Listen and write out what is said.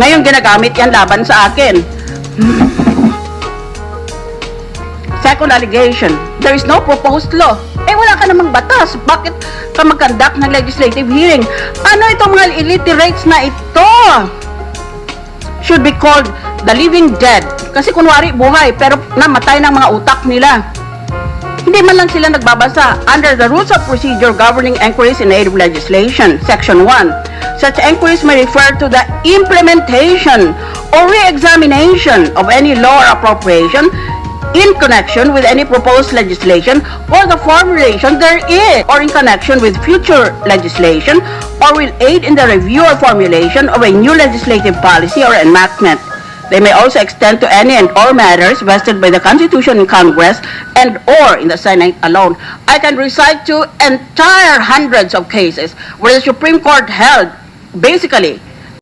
Ngayon ginagamit yan laban sa akin. Second allegation, there is no proposed law. Eh wala ka namang batas. Bakit ka mag-conduct ng legislative hearing? Ano itong mga illiterates na ito? Should be called the living dead. Kasi kunwari buhay pero namatay ng mga utak nila. Hindi man lang sila nagbabasa under the Rules of Procedure Governing Inquiries in Aid of Legislation, Section 1. Such inquiries may refer to the implementation or re-examination of any law or appropriation in connection with any proposed legislation or the formulation therein or in connection with future legislation or will aid in the review or formulation of a new legislative policy or enactment. They may also extend to any and all matters vested by the Constitution in Congress and or in the Senate alone. I can recite to entire hundreds of cases where the Supreme Court held, basically,